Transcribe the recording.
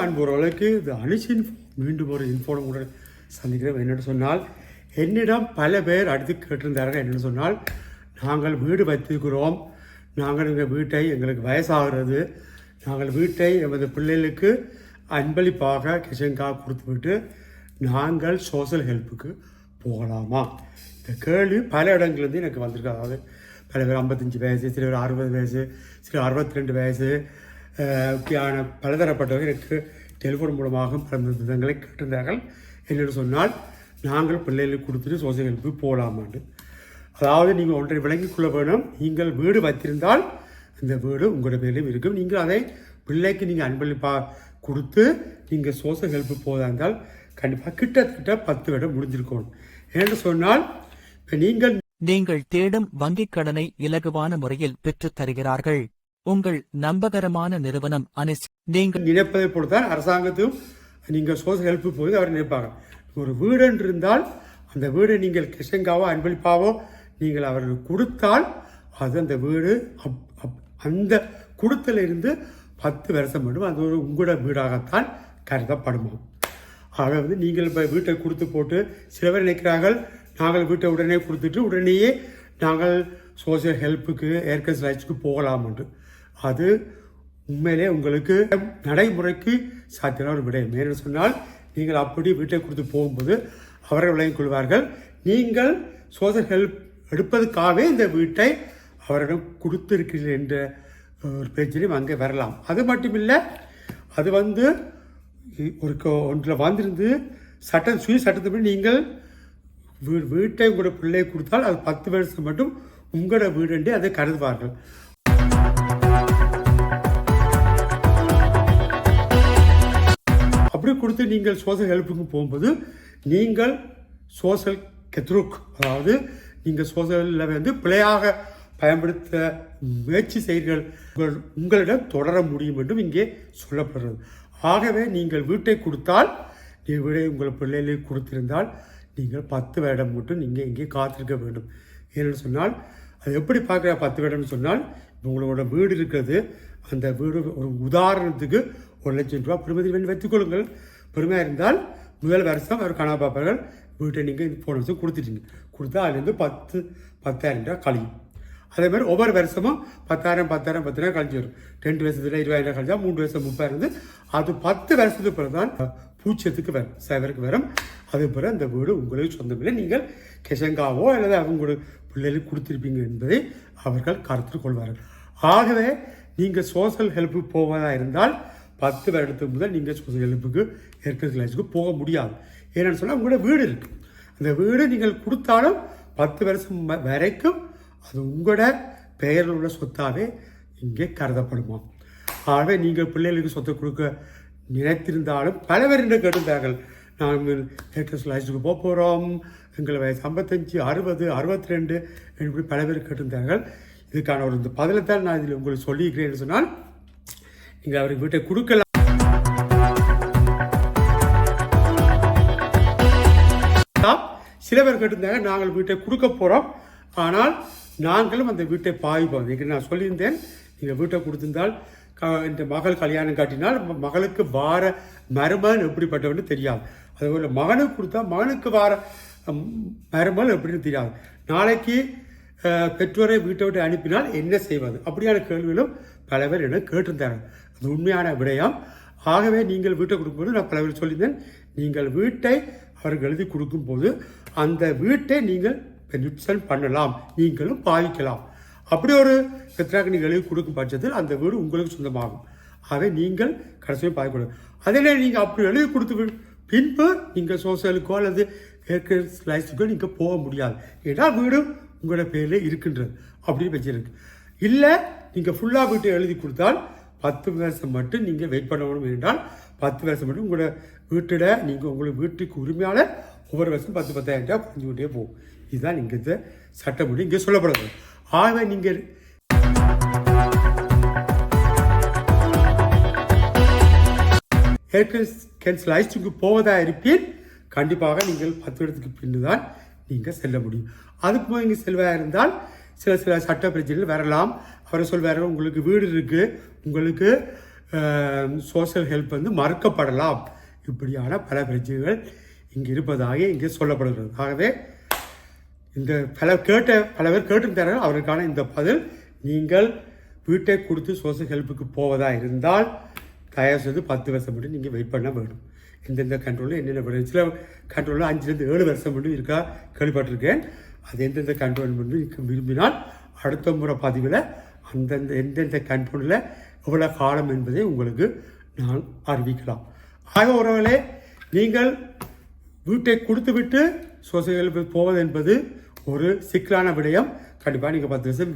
அன்புறவர்களுக்கு இது அனுஷின் மீண்டும் ஒரு இன்ஃபோனம் கூட சந்திக்கிறேன். என்னென்னு சொன்னால் என்னிடம் பல பேர் அடுத்து கேட்டிருந்தார்கள். என்னென்னு சொன்னால் நாங்கள் வீடு வைத்திருக்கிறோம். நாங்கள் எங்கள் வீட்டை எங்களுக்கு வயசாகிறது. நாங்கள் வீட்டை எமது பிள்ளைகளுக்கு அன்பளிப்பாக கிஷன்கா கொடுத்துவிட்டு நாங்கள் சோசியல் ஹெல்ப்புக்கு போகலாமா? இந்த கேள்வி பல இடங்கள்லேருந்து எனக்கு வந்திருக்கு. அதாவது பல பேர் ஐம்பத்தஞ்சு வயசு சில பேர் அறுபது வயசு சில அறுபத்தி ரெண்டு வயசு பலதரப்பட்டவர்கள் எனக்கு டெலிஃபோன் மூலமாக பல விதங்களை கேட்டிருந்தார்கள். என்னென்னு சொன்னால் நாங்கள் பிள்ளைகளுக்கு கொடுத்துட்டு சோசியல் ஹெல்ப்பு போகலாமாண்டு அதாவது நீங்கள் ஒன்றை விளங்கிக் கொள்ள வேணும். நீங்கள் வீடு வைத்திருந்தால் இந்த வீடு உங்களோட பேரிலும் இருக்கும். நீங்கள் அதை பிள்ளைக்கு நீங்கள் அன்பளிப்பாக கொடுத்து நீங்கள் சோசியல் ஹெல்ப்பு போதா இருந்தால் கண்டிப்பாக கிட்டத்தட்ட பத்து வருடம் முடிஞ்சிருக்கணும் என்று சொன்னால் இப்போ நீங்கள் நீங்கள் தேடும் வங்கிக் கடனை இலகுவான முறையில் பெற்றுத் தருகிறார்கள். உங்கள் நம்பகரமான நிறுவனம் அனிஸ் நீங்கள் நினைப்பதை பொறுத்தால் அரசாங்கத்தையும் அரசாங்கத்தும் நீங்கள் சோசியல் ஹெல்ப்பு போது அவர் நினைப்பாங்க. ஒரு வீடு என்று இருந்தால் அந்த வீடு நீங்கள் கிஷங்காவோ அன்பளிப்பாவோ நீங்கள் அவர்களுக்கு கொடுத்தால் அது அந்த வீடு அப் அப் அந்த கொடுத்தல இருந்து பத்து வருஷம் மட்டும் அது ஒரு உங்களோட வீடாகத்தான் கருதப்படுமா? ஆக வந்து நீங்கள் இப்போ வீட்டை கொடுத்து போட்டு சில பேர் நினைக்கிறார்கள் நாங்கள் வீட்டை உடனே கொடுத்துட்டு உடனேயே நாங்கள் சோசியல் ஹெல்ப்புக்கு ஏர்கன்ஸ் லைட்ஸுக்கு போகலாம் என்று. அது உண்மையிலே உங்களுக்கு நடைமுறைக்கு சாத்தியமான ஒரு விடயம். ஏன்னு சொன்னால் நீங்கள் அப்படி வீட்டை கொடுத்து போகும்போது அவர்கள் விளங்கிக் கொள்வார்கள். நீங்கள் சோதனைகள் ஹெல்ப் எடுப்பதற்காகவே இந்த வீட்டை அவரிடம் கொடுத்திருக்கிறீர்கள் என்ற ஒரு பேச்சிலையும் அங்கே வரலாம். அது மட்டும் இல்லை அது வந்து ஒரு ஒன்றில் வந்திருந்து சட்டம் சுய சட்டத்தின்படி நீங்கள் வீ- வீட்டை உங்களோட பிள்ளையை கொடுத்தால் அது பத்து வருஷம் மட்டும் உங்களோட வீடு அதை கருதுவார்கள். அப்படி கொடுத்து நீங்கள் சோஷியல் ஹெல்ப்புக்கு போகும்போது நீங்கள் சோஷியல் கெத்ருக் அதாவது நீங்கள் சோஷியலில் வந்து பிழையாக பயன்படுத்த முயற்சி செய்கிறீர்கள். உங்கள் உங்களிடம் தொடர முடியும் என்றும் இங்கே சொல்லப்படுறது ஆகவே நீங்கள் வீட்டை கொடுத்தால் நீ வீடை உங்கள் பிள்ளைகளுக்கு கொடுத்திருந்தால் நீங்கள் பத்து வருடம் மட்டும் நீங்கள் இங்கே காத்திருக்க வேண்டும். ஏன்னு சொன்னால் அது எப்படி பார்க்குற பத்து வருடம்னு சொன்னால் உங்களோட வீடு இருக்கிறது. அந்த வீடு ஒரு உதாரணத்துக்கு ஒரு லட்சம் ரூபா பெருமதி வேண்டி வைத்துக்கொள்ளுங்கள் பெருமையாக இருந்தால் முதல் வருஷம் அவர் கணா பார்ப்பார்கள் வீட்டை நீங்கள் போன வருஷம் கொடுத்துட்டீங்க. கொடுத்தா அதுலேருந்து பத்து பத்தாயிரம் ரூபா கழியும். அதே மாதிரி ஒவ்வொரு வருஷமும் பத்தாயிரம் பத்தாயிரம் பத்தாயிரம் கழிஞ்சு வரும். ரெண்டு வருஷத்துல இருபதாயிரம் கழிச்சா மூணு வருஷம் முப்பாயிரம் இருந்து அது பத்து வருஷத்துக்கு பிறகு தான் பூச்சத்துக்கு வரும் சேவருக்கு வரும். அது பிறகு அந்த வீடு உங்களுக்கு சொந்தமில்லை. நீங்கள் கிஷங்காவோ அல்லது அவங்களோட பிள்ளைகளுக்கு கொடுத்துருப்பீங்க என்பதை அவர்கள் கருத்து கொள்வார்கள். ஆகவே நீங்கள் சோசியல் ஹெல்ப்பு போவதாக இருந்தால் பத்து வருடத்துக்கு முதல் நீங்கள் சோஷியல் ஹெல்ப்புக்கு ஏற்கனவே கிளாஸுக்கு போக முடியாது. ஏன்னு சொன்னால் உங்களோட வீடு இருக்குது அந்த வீடு நீங்கள் கொடுத்தாலும் பத்து வருஷம் வரைக்கும் அது உங்களோட பெயரில் உள்ள சொத்தாகவே இங்கே கருதப்படுமா? ஆகவே நீங்கள் பிள்ளைகளுக்கு சொத்தை கொடுக்க நினைத்திருந்தாலும் பல பேர் என்ன கேட்டிருந்தார்கள். நாங்கள் லேட்டஸ்ட் லைஃபுக்கு போக போகிறோம் எங்கள் வயசு ஐம்பத்தஞ்சு அறுபது அறுபத்தி ரெண்டு இப்படி பல பேர் கேட்டிருந்தார்கள். இதுக்கான ஒரு இந்த பதிலை தான் நான் இதில் உங்களுக்கு சொல்லியிருக்கிறேன்னு சொன்னால் நீங்கள் அவருக்கு வீட்டை கொடுக்கலாம். சில பேர் கேட்டிருந்தாங்க நாங்கள் வீட்டை கொடுக்க போகிறோம் ஆனால் நாங்களும் அந்த வீட்டை பாய்ப்போம் இங்கே நான் சொல்லியிருந்தேன் நீங்கள் வீட்டை கொடுத்திருந்தால் க- இந்த மகள் கல்யாணம் காட்டினால் மகளுக்கு வார மருமகன் எப்படிப்பட்டவன்னு தெரியாது. அதுபோல் மகனுக்கு கொடுத்தா மகனுக்கு வார மருமகன் எப்படின்னு தெரியாது. நாளைக்கு பெற்றோரை வீட்டை விட்டு அனுப்பினால் என்ன செய்வது? அப்படியான கேள்விகளும் பல பேர் என்ன கேட்டிருந்தாங்க அது உண்மையான விடயம். ஆகவே நீங்கள் வீட்டை கொடுக்கும்போது நான் பல பேர் சொல்லியிருந்தேன். நீங்கள் வீட்டை அவருக்கு எழுதி கொடுக்கும்போது அந்த வீட்டை நீங்கள் பென்ஷன் பண்ணலாம். நீங்களும் பாதிக்கலாம் அப்படி ஒரு பெற்றாக்கு நீங்கள் எழுதி கொடுக்கும் பட்சத்தில் அந்த வீடு உங்களுக்கு சொந்தமாகும். ஆகவே நீங்கள் கடைசியாக பாதிக்கூடாது அதில் நீங்கள் அப்படி எழுதி கொடுத்து பின்பு நீங்கள் சோசியலுக்கோ அல்லது லைஃபுக்கோ நீங்கள் போக முடியாது. ஏன்னா வீடு உங்களோட பேரில் இருக்கின்றது. அப்படின்னு வச்சிருக்கு இல்லை நீங்கள் ஃபுல்லாக வீட்டை எழுதி கொடுத்தால் பத்து வருஷம் மட்டும் நீங்கள் வெயிட் பண்ணணும் என்றால் பத்து வருஷம் மட்டும் உங்களோட வீட்டில் நீங்கள் உங்களுக்கு வீட்டுக்கு உரிமையான ஒவ்வொரு வருஷம் பத்து பத்தாயிரம் ரூபாய் குறைஞ்சிக்கிட்டே போகும். இதுதான் நீங்கள் இந்த சட்டப்படி இங்கே சொல்லப்படுது. ஆகவே நீங்கள் கேன்சல் லைஸ்டுக்கு போவதா இருப்பீர். கண்டிப்பாக நீங்கள் பத்து வருடத்துக்கு பின்னு தான் நீங்கள் செல்ல முடியும். அதுக்கு போய் நீங்கள் செல்வதாக இருந்தால் சில சில சட்ட பிரச்சனைகள் வரலாம். அவரை சொல்வார் உங்களுக்கு வீடு இருக்குது உங்களுக்கு சோஷியல் ஹெல்ப் வந்து மறுக்கப்படலாம். இப்படியான பல பிரச்சனைகள் இங்கே இருப்பதாக இங்கே சொல்லப்படுகிறது. ஆகவே இந்த பல கேட்ட பல பேர் கேட்டும் அவருக்கான இந்த பதில் நீங்கள் வீட்டை கொடுத்து சோசியல் ஹெல்ப்புக்கு போவதாக இருந்தால் தயார் செய்து பத்து வருஷம் மட்டும் நீங்கள் வெயிட் பண்ண வேண்டும். எந்தெந்த கண்ட்ரோலில் என்னென்ன வரும் சில கண்ட்ரோலில் அஞ்சுலேருந்து ஏழு வருஷம் மட்டும் இருக்கா கேள்விப்பட்டிருக்கேன். அது எந்தெந்த கண்ட்ரோல் மட்டும் விரும்பினால் அடுத்த முறை பதிவில் அந்தந்த எந்தெந்த கண்டோனில் எவ்வளோ காலம் என்பதை உங்களுக்கு நான் அறிவிக்கலாம். ஆக உறவுகளே நீங்கள் வீட்டை கொடுத்துவிட்டு சோசியல் போவது என்பது ஒரு சிக்கலான விடயம். கண்டிப்பாக நீங்கள் பத்து வருஷம்